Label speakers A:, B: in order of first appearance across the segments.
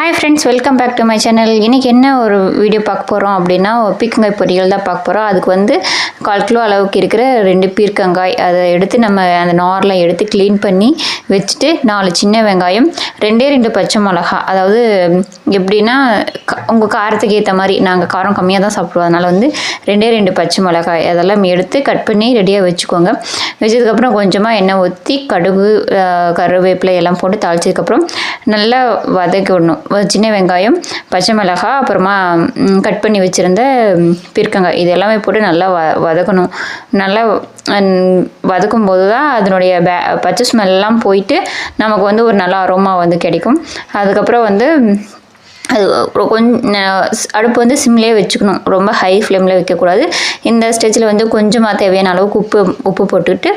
A: Hi friends welcome back to my channel இன்றைக்கி என்ன ஒரு வீடியோ பார்க்க போகிறோம் அப்படின்னா பீர்க்கங்காய் பொரியல் தான் பார்க்க போகிறோம் அதுக்கு வந்து கால் கிலோ அளவுக்கு இருக்கிற ரெண்டு பீர்க்கங்காய் அதை எடுத்து நம்ம அந்த நார்லாம் எடுத்து க்ளீன் பண்ணி வச்சுட்டு நாலு சின்ன வெங்காயம் ரெண்டே ரெண்டு பச்சை மிளகா. அதாவது எப்படின்னா உங்கள் காரத்துக்கு ஏற்ற மாதிரி நாங்கள் காரம் கம்மியாக தான் சாப்பிடுவோம். அதனால் வந்து ரெண்டே ரெண்டு பச்சை மிளகாய் அதெல்லாம் எடுத்து கட் பண்ணி ரெடியாக வச்சுக்கோங்க. வச்சதுக்கப்புறம் கொஞ்சமாக எண்ணெய் ஊற்றி கடுகு கருவேப்பிலை எல்லாம் போட்டு தாளிச்சதுக்கப்புறம் நல்லா வதக்கி விடணும் சின்ன வெங்காயம் பச்சை மிளகாய் அப்புறமா கட் பண்ணி வச்சுருந்த பீர்க்கங்காய். இது எல்லாமே போட்டு நல்லா வ வதக்கணும். நல்லா வதக்கும் போது தான் அதனுடைய பே பச்சை ஸ்மெல்லாம் போயிட்டு நமக்கு வந்து ஒரு நல்ல அரோமா வந்து கிடைக்கும். அதுக்கப்புறம் வந்து அது கொஞ்சம் அடுப்பு வந்து சிம்லேயே வச்சுக்கணும். ரொம்ப ஹை ஃப்ளேமில் வைக்கக்கூடாது. இந்த ஸ்டேஜில் வந்து கொஞ்சமாக தேவையான அளவுக்கு உப்பு உப்பு போட்டுக்கிட்டு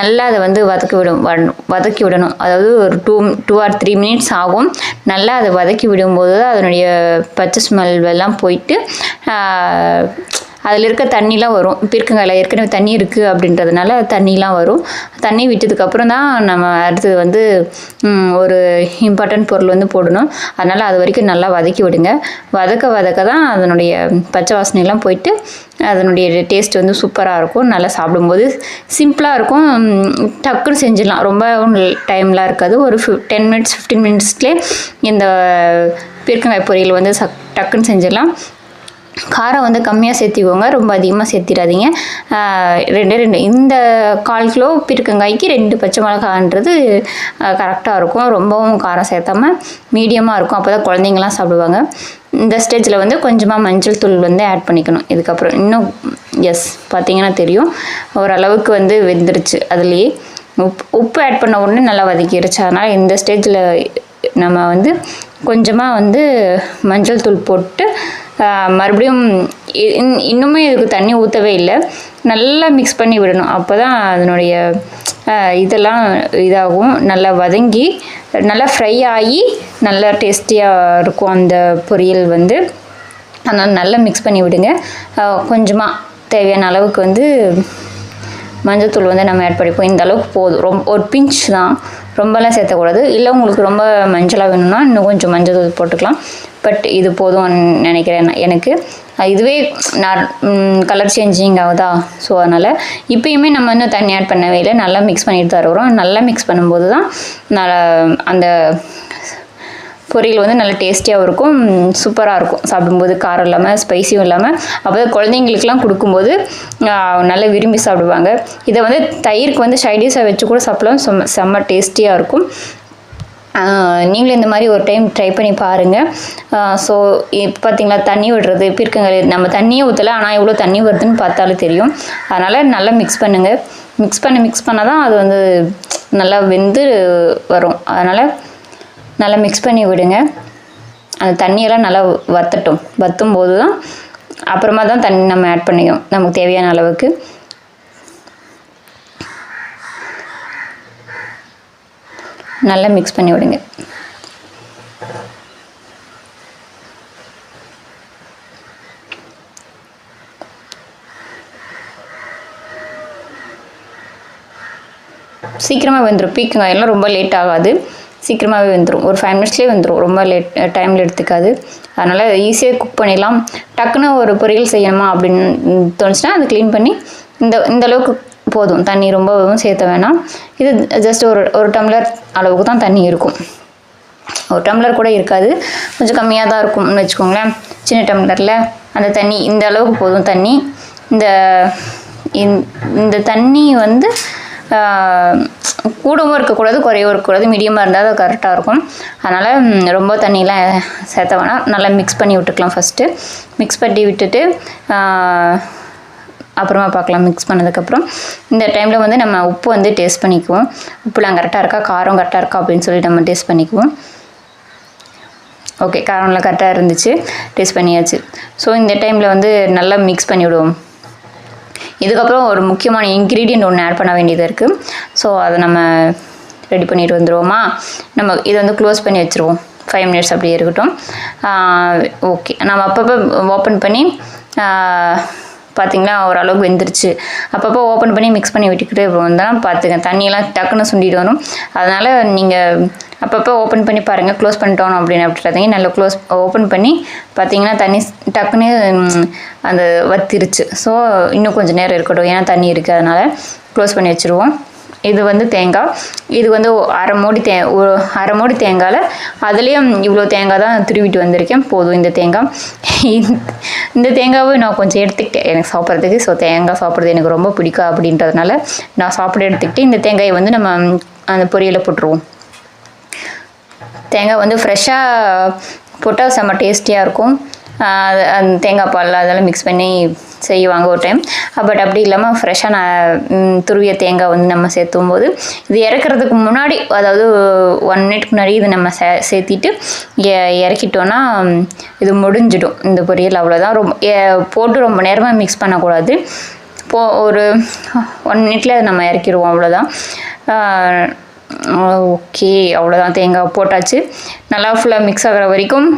A: நல்லா அதை வந்து வதக்கி விடும் வதக்கி விடணும். அதாவது ஒரு two two or three minutes ஆகும். நல்லா அதை வதக்கி விடும்போது தான் அதனுடைய பச்சை ஸ்மெல் எல்லாம் போயிட்டு அதில் இருக்க தண்ணிலாம் வரும். பீர்க்கங்காயில் ஏற்கனவே தண்ணி இருக்குது அப்படின்றதுனால தண்ணிலாம் வரும். தண்ணி விட்டதுக்கப்புறம் தான் நம்ம அடுத்தது வந்து ஒரு இம்பார்ட்டன்ட் பொருள் வந்து போடணும். அதனால் அது வரைக்கும் நல்லா வதக்கி விடுங்க. வதக்க வதக்க தான் அதனுடைய பச்சை வாசனையெல்லாம் போயிட்டு அதனுடைய டேஸ்ட் வந்து சூப்பராக இருக்கும். நல்லா சாப்பிடும்போது சிம்பிளாக இருக்கும். டக்குன்னு செஞ்சிடலாம். ரொம்ப டைம்லாம் இருக்காது. ஒரு ஃபிஃப் டென் மினிட்ஸ் ஃபிஃப்டீன் மினிட்ஸ்லேயே இந்த பீர்க்கங்காய் பொரியல் வந்து சக் டக்குன்னு செஞ்சிடலாம். காரம் வந்து கம்மியாக சேர்த்திக்கோங்க ரொம்ப அதிகமாக சேர்த்திடாதீங்க. ரெண்டு ரெண்டு. இந்த கால் கிலோ பீர்க்கங்காய்க்கு ரெண்டு பச்சை மிளகான்றது கரெக்டாக இருக்கும். ரொம்பவும் காரம் சேர்த்தாம மீடியமாக இருக்கும். அப்போ தான் குழந்தைங்களாம் சாப்பிடுவாங்க. இந்த ஸ்டேஜில் வந்து கொஞ்சமாக மஞ்சள் தூள் வந்து ஆட் பண்ணிக்கணும். இதுக்கப்புறம் இன்னும் எஸ் பார்த்தீங்கன்னா தெரியும். ஓரளவுக்கு வந்து வெந்துருச்சு அதுலேயே. உப்பு உப்பு ஆட் பண்ண உடனே நல்லா வதக்கிருச்சு அதனால் இந்த ஸ்டேஜில் நம்ம வந்து கொஞ்சமாக வந்து மஞ்சள் தூள் போட்டு மறுபடியும் இன்- இன்னுமே இதுக்கு தண்ணி ஊற்றவே இல்லை. நல்லா மிக்ஸ் பண்ணி விடணும். அப்போ தான் அதனுடைய இதெல்லாம் இதாகும். நல்லா வதங்கி நல்லா ஃப்ரை ஆகி நல்லா டேஸ்டியாக இருக்கும் அந்த பொரியல் வந்து. அதனால் நல்லா மிக்ஸ் பண்ணி விடுங்க. கொஞ்சமாக தேவையான அளவுக்கு வந்து மஞ்சத்தூள் வந்து நம்ம ஆட் பண்ணிப்போம். இந்த அளவுக்கு போதும். ரொம்ப ஒரு பிஞ்ச் தான். ரொம்பலாம் சேர்த்தக்கூடாது. இல்லை உங்களுக்கு ரொம்ப மஞ்சளாக வேணும்னா இன்னும் கொஞ்சம் மஞ்சள் போட்டுக்கலாம். பட் இது போதும் நினைக்கிறேன் நான் எனக்கு. இதுவே நான் கலர் சேஞ்சிங் ஆகுதா? ஸோ அதனால் இப்போயுமே நம்ம இன்னும் தண்ணி ஆட் பண்ணவே இல்லை. நல்லா மிக்ஸ் பண்ணிட்டு தான் வரோம் நல்லா மிக்ஸ் பண்ணும்போது தான் நல்லா அந்த பொரியல் வந்து நல்லா டேஸ்டியாகவும் இருக்கும் சூப்பராக இருக்கும். சாப்பிடும்போது காரம் இல்லாமல் ஸ்பைசியும் இல்லாமல் அப்போ தான் குழந்தைங்களுக்குலாம் கொடுக்கும்போது நல்லா விரும்பி சாப்பிடுவாங்க. இதை வந்து தயிருக்கு வந்து சைடிஷாக வச்சு கூட சாப்பிடலாம். செம்ம செம்ம டேஸ்டியாக இருக்கும். நீங்களும் இந்த மாதிரி ஒரு டைம் ட்ரை பண்ணி பாருங்கள் ஸோ இப்போ பார்த்தீங்களா தண்ணி விடுறது பிற்கங்கள் நம்ம தண்ணியே ஊற்றலை ஆனால் எவ்வளோ தண்ணி வருதுன்னு பார்த்தாலே தெரியும். அதனால் நல்லா மிக்ஸ் பண்ணுங்கள் மிக்ஸ் பண்ண மிக்ஸ் பண்ணால் தான் அது வந்து நல்லா வெந்து வரும். அதனால் நல்லா மிக்ஸ் பண்ணி விடுங்க. அந்த தண்ணியெல்லாம் நல்லா வத்தட்டும். வத்தும் போது தான் அப்புறமா தான் தண்ணி நம்ம ஆட் பண்ணிக்கணும் நமக்கு தேவையான அளவுக்கு. நல்லா மிக்ஸ் பண்ணி விடுங்க. சீக்கிரமாக வந்துடும் பீக்கங்காயெல்லாம் ரொம்ப லேட் ஆகாது. சீக்கிரமாகவே வந்துடும் ஒரு ஃபைவ் மினிட்ஸ்லேயே வந்துடும் ரொம்ப லேட் டைமில் எடுத்துக்காது. அதனால் ஈஸியாக குக் பண்ணிடலாம். டக்குன்னு ஒரு பொரியல் செய்யணுமா அப்படின்னு தோணுச்சுன்னா அதை க்ளீன் பண்ணி இந்த இந்தளவுக்கு போதும். தண்ணி ரொம்பவும் சேர்த்த வேணாம். இது ஜஸ்ட் ஒரு ஒரு டம்ளர் அளவுக்கு தான் தண்ணி இருக்கும். ஒரு டம்ளர் கூட இருக்காது. கொஞ்சம் கம்மியாக தான் இருக்கும்னு வச்சுக்கோங்களேன். சின்ன டம்ளரில் அந்த தண்ணி இந்த அளவுக்கு போதும் தண்ணி. இந்த இந்த- இந்த தண்ணி வந்து கூடவும் இருக்கக்கூடாது குறையவும் இருக்கக்கூடாது. மீடியமாக இருந்தால் அது கரெக்டாக இருக்கும். அதனால் ரொம்ப தண்ணியெலாம் சேர்த்த வேணாம். நல்லா மிக்ஸ் பண்ணி விட்டுக்கலாம் ஃபஸ்ட்டு மிக்ஸ் பண்ணி விட்டுட்டு அப்புறமா பார்க்கலாம் மிக்ஸ் பண்ணதுக்கப்புறம். இந்த டைமில் வந்து நம்ம உப்பு வந்து டேஸ்ட் பண்ணிக்குவோம். உப்புலாம் கரெக்டாக இருக்கா? காரம் கரெக்டாக இருக்கா? அப்படின்னு சொல்லி நம்ம டேஸ்ட் பண்ணிக்குவோம். ஓகே காரம்லாம் கரெக்டாக இருந்துச்சு. டேஸ்ட் பண்ணியாச்சு. ஸோ இந்த டைமில் வந்து நல்லா மிக்ஸ் பண்ணிவிடுவோம் இதுக்கப்புறம் ஒரு முக்கியமான இன்க்ரீடியண்ட் ஒன்று ஆட் பண்ண வேண்டியது இருக்குது ஸோ அதை நம்ம ரெடி பண்ணிட்டு வந்துடுவோமா நம்ம இதை வந்து க்ளோஸ் பண்ணி வச்சுருவோம். ஃபைவ் மினிட்ஸ் அப்படியே இருக்கட்டும். ஓகே நம்ம அப்பப்போ ஓப்பன் பண்ணி பார்த்தீங்களா ஓரளவுக்கு வெந்துருச்சு. அப்பப்போ ஓப்பன் பண்ணி மிக்ஸ் பண்ணி விட்டுக்கிட்டே வந்தால் பார்த்துங்க தண்ணியெல்லாம் டக்குன்னு சுண்டிட்டு வரும். அதனால் நீங்கள் அப்பப்போ ஓப்பன் பண்ணி பாருங்கள் க்ளோஸ் பண்ணிட்டோம் அப்படின்னு அப்படின்றதையும் நல்லா க்ளோஸ் ஓப்பன் பண்ணி பார்த்தீங்கன்னா தண்ணி டக்குன்னு அந்த வத்திருச்சு. ஸோ இன்னும் கொஞ்சம் நேரம் இருக்கட்டும். ஏன்னா தண்ணி இருக்குது அதனால் க்ளோஸ் பண்ணி வச்சுருவோம். இது வந்து தேங்காய். இது வந்து அரை மூடி தே அரை மூடி தேங்காயில் அதுலேயும் இவ்வளோ தேங்காய் தான் துருவிட்டு வந்திருக்கேன். போதும் இந்த தேங்காய். இந்த- இந்த தேங்காவை நான் கொஞ்சம் எடுத்துக்கிட்டேன் எனக்கு சாப்பிட்றதுக்கு ஸோ தேங்காய் சாப்பிட்றது எனக்கு ரொம்ப பிடிக்கும் அப்படின்றதுனால நான் சாப்பிட எடுத்துக்கிட்டு இந்த தேங்காயை வந்து நம்ம அந்த பொரியலில் போட்டுருவோம். தேங்காய் வந்து ஃப்ரெஷ்ஷாக போட்டால் செம்ம டேஸ்டியாக இருக்கும். தேங்காய் பால் அதெல்லாம் மிக்ஸ் பண்ணி செய்வாங்க ஒரு டைம் பட் அப்படி இல்லாமல் ஃப்ரெஷ்ஷாக நான் துருவிய தேங்காய் வந்து நம்ம சேர்த்தும் போது இது இறக்குறதுக்கு முன்னாடி அதாவது ஒன் மினிட்க்கு முன்னாடி இது நம்ம சே சேர்த்திட்டு எ- இறக்கிட்டோன்னா இது முடிஞ்சிடும். இந்த பொரியல் அவ்வளோதான் ரொம்ப போட்டு ரொம்ப நேரமாக மிக்ஸ் பண்ணக்கூடாது. போ ஒரு ஒன் மினிட்ல அதை நம்ம இறக்கிடுவோம் அவ்வளோதான் ஓகே அவ்வளோதான் தேங்காய் போட்டாச்சு. நல்லா ஃபுல்லாக மிக்ஸ் ஆகிற வரைக்கும்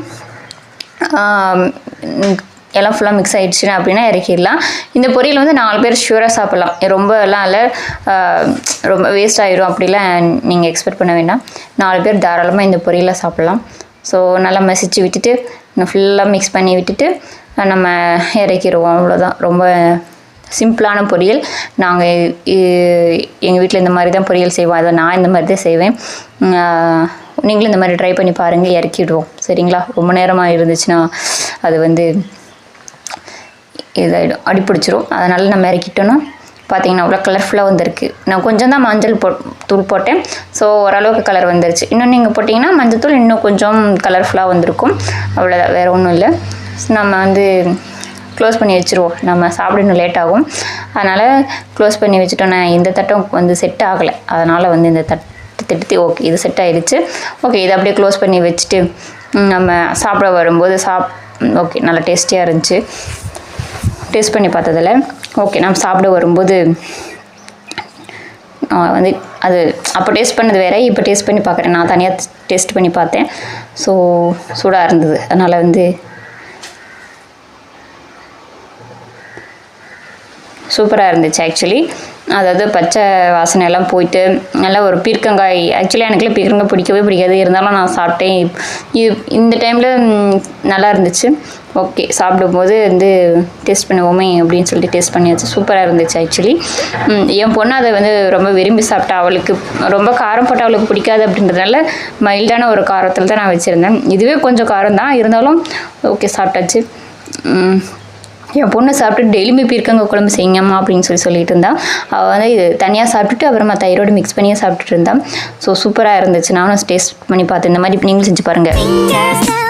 A: எல்லாம் ஃபுல்லாக மிக்ஸ் ஆயிடுச்சுன்னா அப்படின்னா இறக்கிடலாம். இந்த பொரியல் வந்து நாலு பேர் ஷூராக சாப்பிட்லாம். ரொம்ப எல்லாம் இல்லை. ரொம்ப வேஸ்ட் ஆகிடும் அப்படிலாம் நீங்கள் எக்ஸ்பெக்ட் பண்ண வேண்டாம். நாலு பேர் தாராளமாக இந்த பொரியலை சாப்பிட்லாம். ஸோ நல்லா மசிச்சு விட்டுட்டு ஃபுல்லாக மிக்ஸ் பண்ணி விட்டுட்டு நம்ம இறக்கிடுவோம். அவ்வளோதான் ரொம்ப சிம்பிளான பொரியல். நாங்கள் எங்கள் வீட்டில் இந்த மாதிரி தான் பொரியல் செய்வோம். அதை நான் இந்த மாதிரி தான் செய்வேன் நீங்களும் இந்த மாதிரி ட்ரை பண்ணி பாருங்கள் இறக்கிடுவோம். சரிங்களா? ரொம்ப நேரமாக இருந்துச்சுன்னா அது வந்து இதாகிடும் அடிப்பிடிச்சிரும். அதனால் நம்ம இறக்கிட்டோன்னா பார்த்தீங்கன்னா அவ்வளோ கலர்ஃபுல்லாக வந்திருக்கு. நான் கொஞ்சம் தான் மஞ்சள் போ தூள் போட்டேன். ஸோ ஓரளவுக்கு கலர் வந்துருச்சு. இன்னும் நீங்கள் போட்டிங்கன்னா மஞ்சள் தூள் இன்னும் கொஞ்சம் கலர்ஃபுல்லாக வந்திருக்கும். அவ்வளோதான் வேறு ஒன்றும் இல்லை. நம்ம வந்து க்ளோஸ் பண்ணி வச்சுருவோம். நம்ம சாப்பிடணும் லேட் ஆகும். அதனால் க்ளோஸ் பண்ணி வச்சுட்டோன்னா இந்த தட்டம் வந்து செட் ஆகலை. அதனால் வந்து இந்த தட் திட்டு ஓகே இது செட் ஆகிடுச்சு ஓகே இதை அப்படியே க்ளோஸ் பண்ணி வச்சுட்டு நம்ம சாப்பிட வரும்போது சாப் ஓகே நல்லா டேஸ்டியாக இருந்துச்சு. டேஸ்ட் பண்ணி பார்த்ததில் ஓகே நம்ம சாப்பிட வரும்போது வந்து அது அப்போ டேஸ்ட் பண்ணது வேறு இப்போ டேஸ்ட் பண்ணி பார்க்குறேன். நான் தனியாக டேஸ்ட் பண்ணி பார்த்தேன். ஸோ சூடாக இருந்தது. அதனால் வந்து சூப்பராக இருந்துச்சு ஆக்சுவலி அதாவது பச்சை வாசனை எல்லாம் போயிட்டு நல்லா ஒரு பீர்க்கங்காய் ஆக்சுவலி எனக்குலாம் பீர்க்கங்காய் பிடிக்கவே பிடிக்காது. இருந்தாலும் நான் சாப்பிட்டேன். இது இந்த டைமில் நல்லா இருந்துச்சு. ஓகே சாப்பிடும்போது வந்து டேஸ்ட் பண்ணுவோமே அப்படின்னு சொல்லிட்டு டேஸ்ட் பண்ணியாச்சு. சூப்பராக இருந்துச்சு ஆக்சுவலி என் பொண்ணு அதை வந்து ரொம்ப விரும்பி சாப்பிட்டா. அவளுக்கு ரொம்ப காரம் போட்டால் அவளுக்கு பிடிக்காது அப்படின்றதுனால மைல்டான ஒரு காரத்தில் தான் நான் வச்சுருந்தேன். இதுவே கொஞ்சம் காரம் தான் இருந்தாலும் ஓகே சாப்பிட்டாச்சு. என் பொண்ணு சாப்பிட்டு டெய்லியுமே பீர்க்கங்க குழம்பு செய்யுங்கம்மா அப்படின்னு சொல்லி சொல்லிட்டு இருந்தான் அவள் வந்து இது தனியாக சாப்பிட்டுட்டு அப்புறமா தயிரோடு மிக்ஸ் பண்ணியே சாப்பிட்டுட்டு இருந்தான் ஸோ சூப்பராக இருந்துச்சு. நானும் டேஸ்ட் பண்ணி பார்த்தேன். இந்த மாதிரி நீங்களும் செஞ்சு பாருங்கள்